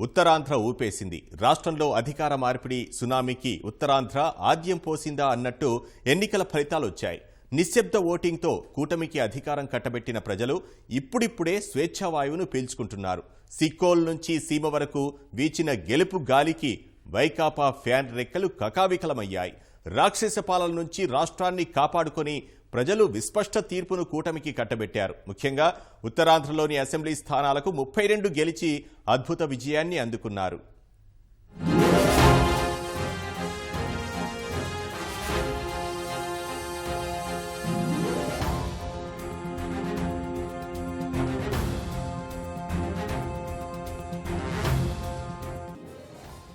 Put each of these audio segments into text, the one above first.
ఉత్తరాంధ్ర ఊపేసింది. రాష్ట్రంలో అధికార మార్పిడి సునామీకి ఉత్తరాంధ్ర ఆద్యం పోసిందా అన్నట్టు ఎన్నికల ఫలితాలు వచ్చాయి నిశ్శబ్ద ఓటింగ్తో కూటమికి అధికారం కట్టబెట్టిన ప్రజలు ఇప్పుడిప్పుడే స్వేచ్ఛావాయువును పీల్చుకుంటున్నారు. సిక్కోల్ నుంచి సీమ వరకు వీచిన గెలుపు గాలికి వైకాపా ఫ్యాన్ రెక్కలు కకావికలమయ్యాయి. రాక్షస పాలన నుంచి రాష్ట్రాన్ని కాపాడుకొని ప్రజలు విస్పష్ట తీర్పును కూటమికి కట్టబెట్టారు. ముఖ్యంగా ఉత్తరాంధ్రలోని అసెంబ్లీ స్థానాలకు ముప్పై రెండు గెలిచి అద్భుత విజయాన్ని అందుకున్నారు.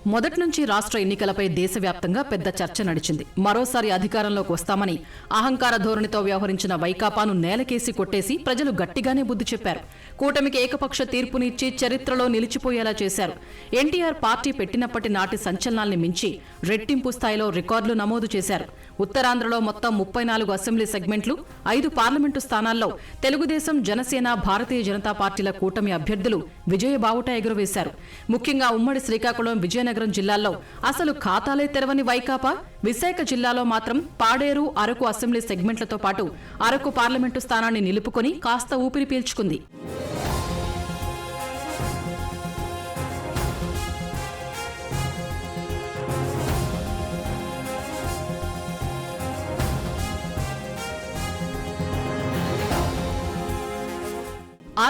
మొదటి నుంచి రాష్ట్ర ఎన్నికలపై దేశవ్యాప్తంగా పెద్ద చర్చ నడిచింది. మరోసారి అధికారంలోకి వస్తామని అహంకార ధోరణితో వ్యవహరించిన వైకాపాను నేలకేసి కొట్టేసి ప్రజలు గట్టిగానే బుద్ధి చెప్పారు. కూటమికి ఏకపక్ష తీర్పునిచ్చి చరిత్రలో నిలిచిపోయేలా చేశారు. ఎన్టీఆర్ పార్టీ పెట్టినప్పటి నాటి సంచలనాల్ని మించి రెట్టింపు స్థాయిలో రికార్డులు నమోదు చేశారు. ఉత్తరాంధ్రలో మొత్తం ముప్పై నాలుగు అసెంబ్లీ సెగ్మెంట్లు ఐదు పార్లమెంటు స్థానాల్లో తెలుగుదేశం జనసేన భారతీయ జనతా పార్టీల కూటమి అభ్యర్థులు విజయ బావుట ఎగురవేశారు. ముఖ్యంగా ఉమ్మడి శ్రీకాకుళం విజయనగరం జిల్లాల్లో అసలు ఖాతాలే తెరవని వైకాపా విశాఖ జిల్లాలో మాత్రం పాడేరు అరకు అసెంబ్లీ సెగ్మెంట్లతో పాటు అరకు పార్లమెంటు స్థానాన్ని నిలుపుకొని కాస్త ఊపిరి పీల్చుకుంది.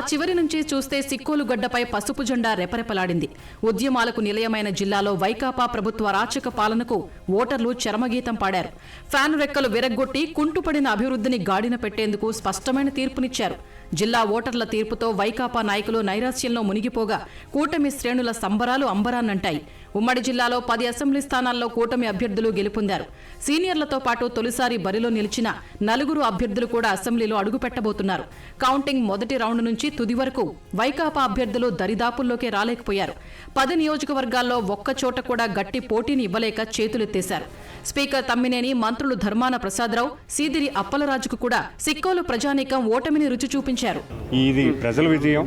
చివరి నుంచి చూస్తే సిక్కోలు గడ్డపై పసుపు జెండా రెపరెపలాడింది. ఉద్యమాలకు నిలయమైన జిల్లాలో వైకాపా ప్రభుత్వ రాచక పాలనకు ఓటర్లు చరమగీతం పాడారు. ఫ్యాన్ రెక్కలు విరగ్గొట్టి కుంటుపడిన అభివృద్ధిని గాడిన పెట్టేందుకు స్పష్టమైన తీర్పునిచ్చారు. జిల్లా ఓటర్ల తీర్పుతో వైకాపా నాయకులు నైరాశ్యంలో మునిగిపోగా కూటమి శ్రేణుల సంబరాలు అంబరాన్నంటాయి. ఉమ్మడి జిల్లాలో పది అసెంబ్లీ స్థానాల్లో కూటమి అభ్యర్థులు గెలుపొందారు. సీనియర్లతో పాటు తొలిసారి బరిలో నిలిచిన నలుగురు అభ్యర్థులు కూడా అసెంబ్లీలో అడుగుపెట్టబోతున్నారు. కౌంటింగ్ మొదటి రౌండ్ నుంచి తుది వరకు వైకాపా అభ్యర్థులు దరిదాపుల్లోకే రాలేకపోయారు. పది నియోజకవర్గాల్లో ఒక్కచోట కూడా గట్టి పోటీని ఇవ్వలేక చేతులెత్తేశారు. స్పీకర్ తమ్మినేని మంత్రులు ధర్మాన ప్రసాదరావు సీదిరి అప్పలరాజుకు కూడా సిక్కోలు ప్రజానీకం ఓటమిని రుచి చూపించారు ఇది ప్రజల విజయం.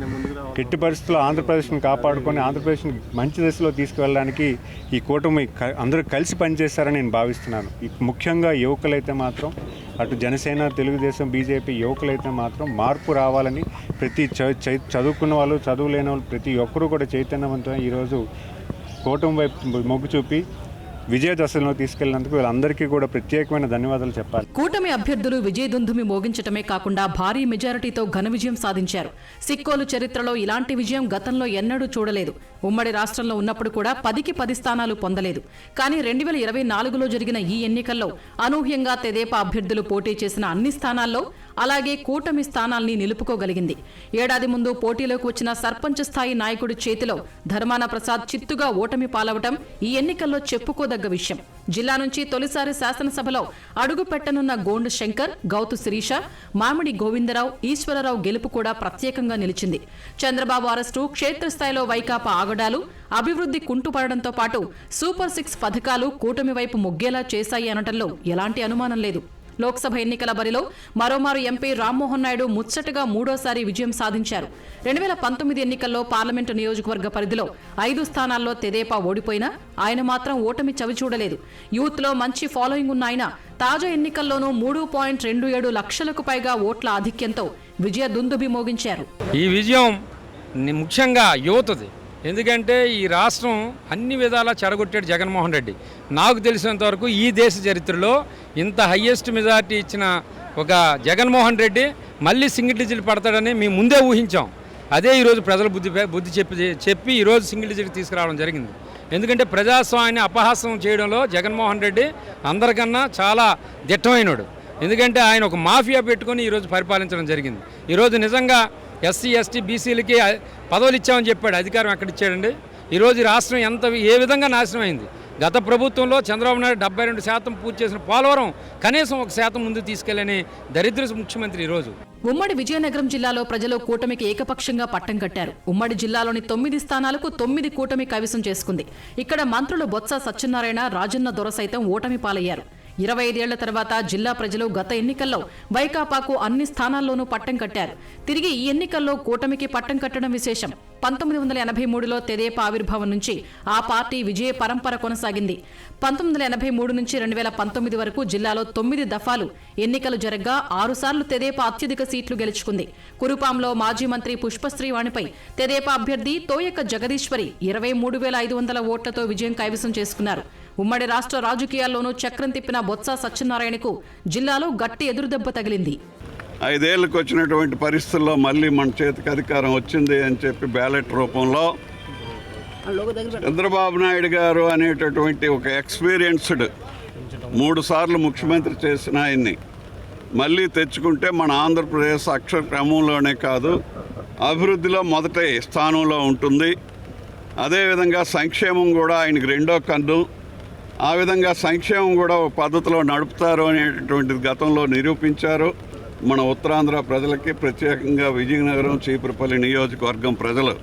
ఎట్టి పరిస్థితుల్లో ఆంధ్రప్రదేశ్ని కాపాడుకొని ఆంధ్రప్రదేశ్ని మంచి దశలో తీసుకువెళ్ళడానికి ఈ కూటమి క- అందరూ కలిసి పనిచేస్తారని నేను భావిస్తున్నాను. ముఖ్యంగా యువకులైతే మాత్రం అటు జనసేన తెలుగుదేశం బీజేపీ యువకులైతే మాత్రం మార్పు రావాలని ప్రతి చ- చదువుకున్న వాళ్ళు చదువు లేని వాళ్ళు ప్రతి ఒక్కరూ కూడా చైతన్యవంతం ఈరోజు కూటమి వైపు మొగ్గు చూపి విజయ దశలో వీళ్ళందరికీ కూడా ప్రత్యేకమైన ధన్యవాదాలు చెప్పాలి. కూటమి అభ్యర్థులు విజయదుందుమి మోగించటమే కాకుండా భారీ మెజారిటీతో ఘన విజయం సాధించారు. సిక్కోలు చరిత్రలో ఇలాంటి విజయం గతంలో ఎన్నడూ చూడలేదు. ఉమ్మడి రాష్ట్రంలో ఉన్నప్పుడు కూడా పదికి పది స్థానాలు పొందలేదు. కానీ రెండు వేల ఇరవై నాలుగులో జరిగిన ఈ ఎన్నికల్లో అనూహ్యంగా తెదేపా అభ్యర్థులు పోటీ చేసిన అన్ని స్థానాల్లో అలాగే కూటమి స్థానాల్ని నిలుపుకోగలిగింది. ఏడాది ముందు పోటీలోకి వచ్చిన సర్పంచ్ స్థాయి నాయకుడి చేతిలో ధర్మాన ప్రసాద్ చిత్తుగా ఓటమి పాలవటం ఈ ఎన్నికల్లో చెప్పుకోదగ్గ విషయం. జిల్లా నుంచి తొలిసారి శాసనసభలో అడుగు పెట్టనున్న గోండు శంకర్ గౌతు శిరీష మామిడి గోవిందరావు ఈశ్వరరావు గెలుపు కూడా ప్రత్యేకంగా నిలిచింది. చంద్రబాబు అరెస్టు క్షేత్రస్థాయిలో వైకాపా ఆగడాలు అభివృద్ధి కుంటుపడడంతో పాటు సూపర్ సిక్స్ పథకాలు కూటమి వైపు మొగ్గేలా చేశాయి అనటంలో ఎలాంటి అనుమానం లేదు. లోక్సభ ఎన్నికల బరిలో మరోమారు ఎంపీ రామ్మోహన్ నాయుడు ముచ్చటగా మూడోసారి విజయం సాధించారు. రెండు వేల పంతొమ్మిది ఎన్నికల్లో పార్లమెంటు నియోజకవర్గ పరిధిలో ఐదు స్థానాల్లో తెదేపా ఓడిపోయినా ఆయన మాత్రం ఓటమి చవిచూడలేదు యూత్లో మంచి ఫాలోయింగ్ ఉన్న ఆయన తాజా ఎన్నికల్లోనూ మూడు పాయింట్ రెండు ఏడు లక్షలకు పైగా ఓట్ల ఆధిక్యంతో విజయ దుందుబి మోగించారు. ఈ విజయం ముఖ్యంగా యువతది. ఎందుకంటే ఈ రాష్ట్రం అన్ని విధాలా చెడగొట్టాడు జగన్మోహన్ రెడ్డి. నాకు తెలిసినంత వరకు ఈ దేశ చరిత్రలో ఇంత హయ్యెస్ట్ మెజారిటీ ఇచ్చిన ఒక జగన్మోహన్ రెడ్డి మళ్ళీ సింగిల్ డిజిట్ పడతాడని మేము ముందే ఊహించాం. అదే ఈరోజు ప్రజల బుద్ధి బుద్ధి చెప్పి చెప్పి ఈరోజు సింగిల్ డిజిట్ తీసుకురావడం జరిగింది. ఎందుకంటే ప్రజాస్వామ్యాన్ని అపహాసం చేయడంలో జగన్మోహన్ రెడ్డి అందరికన్నా చాలా దిట్టమైనడు. ఎందుకంటే ఆయన ఒక మాఫియా పెట్టుకొని ఈరోజు పరిపాలించడం జరిగింది. ఈరోజు నిజంగా ఎస్సీ ఎస్టీ బీసీలకి పదవులు ఇచ్చామని చెప్పాడు అధికారం ఎక్కడ ఇచ్చాడండి ఈరోజు రాష్ట్రం ఎంత ఏ విధంగా నాశనం అయింది గత ప్రభుత్వంలో చంద్రబాబు నాయుడు డెబ్బై రెండు శాతం పూర్తి చేసిన పోలవరం కనీసం ఒక శాతం ముందు తీసుకెళ్ళని దరిద్ర ముఖ్యమంత్రి ఈరోజు ఉమ్మడి విజయనగరం జిల్లాలో ప్రజలు కూటమికి ఏకపక్షంగా పట్టం కట్టారు. ఉమ్మడి జిల్లాలోని తొమ్మిది స్థానాలకు తొమ్మిది కూటమి కైవసం చేసుకుంది. ఇక్కడ మంత్రులు బొత్స సత్యనారాయణ రాజన్న దొర సైతం ఓటమి పాలయ్యారు. ఇరవై ఐదేళ్ళ తర్వాత జిల్లా ప్రజలు గత ఎన్నికల్లో వైకాపాకు అన్ని స్థానాల్లోనూ పట్టం కట్టారు. తిరిగి ఈ ఎన్నికల్లో కూటమికి పట్టం కట్టడం విశేషం. పంతొమ్మిది వందల ఎనభై మూడులో తెదేపా ఆవిర్భావం నుంచి ఆ పార్టీ విజయ పరంపర కొనసాగింది. పంతొమ్మిది వందల ఎనభై మూడు నుంచి రెండు వేల పంతొమ్మిది వరకు జిల్లాలో తొమ్మిది దఫాలు ఎన్నికలు జరగ్గా ఆరుసార్లు తెదేపా అత్యధిక సీట్లు గెలుచుకుంది. కురుపాంలో మాజీ మంత్రి పుష్పశ్రీవాణిపై తెదేపా అభ్యర్థి తోయక జగదీశ్వరి ఇరవై మూడు వేల ఐదు వందల ఓట్లతో విజయం కైవసం చేసుకున్నారు. ఉమ్మడి రాష్ట్ర రాజకీయాల్లోనూ చక్రం తిప్పిన బొత్స సత్యనారాయణకు జిల్లాలో గట్టి ఎదురుదెబ్బ తగిలింది. ఐదేళ్ళకు వచ్చినటువంటి పరిస్థితుల్లో మళ్ళీ మన చేతికి అధికారం వచ్చింది అని చెప్పి బ్యాలెట్ రూపంలో చంద్రబాబు నాయుడు గారు అనేటటువంటి ఒక ఎక్స్పీరియన్స్డ్ మూడు సార్లు ముఖ్యమంత్రి చేసిన ఆయన్ని మళ్ళీ తెచ్చుకుంటే మన ఆంధ్రప్రదేశ్ అక్షర క్రమంలోనే కాదు అభివృద్ధిలో మొదట స్థానంలో ఉంటుంది. అదేవిధంగా సంక్షేమం కూడా ఆయనకి రెండో కన్ను. ఆ విధంగా సంక్షేమం కూడా ఒక పద్ధతిలో నడుపుతారు అనేటువంటిది గతంలో నిరూపించారు. మన ఉత్తరాంధ్ర ప్రజలకి ప్రత్యేకంగా విజయనగరం చీపురుపల్లి నియోజకవర్గం ప్రజలు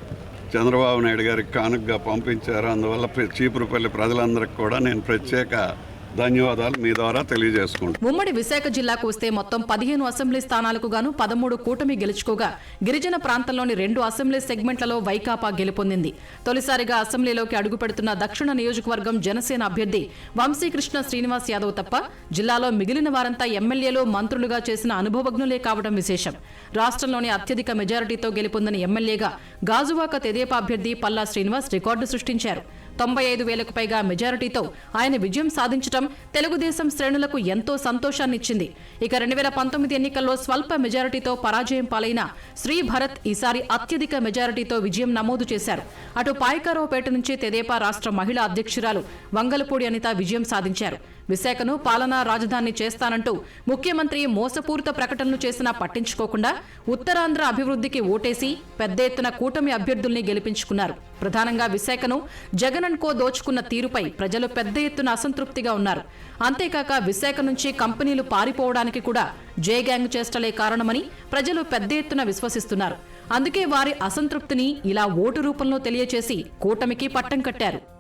చంద్రబాబు నాయుడు గారికి కానుకగా పంపించారు. అందువల్ల ప్ర- చీపురుపల్లి ప్రజలందరికీ కూడా నేను ప్రత్యేక ధన్యవాదాలు. మీ ద్వారా తెలియజేసుకుంటాం ఉమ్మడి విశాఖ జిల్లాకు వస్తే మొత్తం పదిహేను అసెంబ్లీ స్థానాలకు గాను పదమూడు కూటమి గెలుచుకోగా గిరిజన ప్రాంతంలోని రెండు అసెంబ్లీ సెగ్మెంట్లలో వైకాపా గెలుపొందింది. తొలిసారిగా అసెంబ్లీలోకి అడుగుపెడుతున్న దక్షిణ నియోజకవర్గం జనసేన అభ్యర్థి వంశీకృష్ణ శ్రీనివాస్ యాదవ్ తప్ప జిల్లాలో మిగిలిన వారంతా ఎమ్మెల్యేలు మంత్రులుగా చేసిన అనుభవజ్ఞులే కావడం విశేషం. రాష్ట్రంలోని అత్యధిక మెజారిటీతో గెలుపొందిన ఎమ్మెల్యేగా గాజువాక తెదేపా అభ్యర్థి పల్లా శ్రీనివాస్ రికార్డు సృష్టించారు. తొంభై ఐదు వేలకు పైగా మెజారిటీతో ఆయన విజయం సాధించడం తెలుగుదేశం శ్రేణులకు ఎంతో సంతోషాన్నిచ్చింది. ఇక రెండు వేల పంతొమ్మిది ఎన్నికల్లో స్వల్ప మెజారిటీతో పరాజయం పాలైన శ్రీ భరత్ ఈసారి అత్యధిక మెజారిటీతో విజయం నమోదు చేశారు. అటు పాయకారావుపేట నుంచి తెదేపా రాష్ట్ర మహిళా అధ్యక్షురాలు వంగలపూడి అనిత విజయం సాధించారు. విశాఖను పాలనా రాజధాని చేస్తానంటూ ముఖ్యమంత్రి మోసపూరిత ప్రకటనలు చేసినా పట్టించుకోకుండా ఉత్తరాంధ్ర అభివృద్ధికి ఓటేసి పెద్ద ఎత్తున కూటమి అభ్యర్థుల్ని గెలిపించుకున్నారు. ప్రధానంగా విశాఖను జగన్ కో దోచుకున్న తీరుపై ప్రజలు పెద్ద ఎత్తున అసంతృప్తిగా ఉన్నారు. అంతేకాక విశాఖ నుంచి కంపెనీలు పారిపోవడానికి కూడా జే గ్యాంగ్ చేష్టలే కారణమని ప్రజలు పెద్ద ఎత్తున విశ్వసిస్తున్నారు. అందుకే వారి అసంతృప్తిని ఇలా ఓటు రూపంలో తెలియచేసి కూటమికి పట్టం కట్టారు.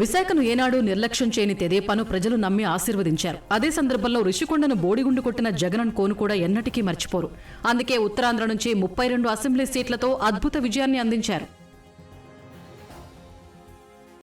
విశాఖను ఏనాడు నిర్లక్ష్యం చేయని తెదేపాను ప్రజలు నమ్మి ఆశీర్వదించారు. అదే సందర్భంలో రిషికొండను బోడిగుండు కొట్టిన జగనన్ కోను కూడా ఎన్నటికీ మర్చిపోరు. అందుకే ఉత్తరాంధ్ర నుంచి ముప్పై రెండు అసెంబ్లీ సీట్లతో అద్భుత విజయాన్ని అందించారు.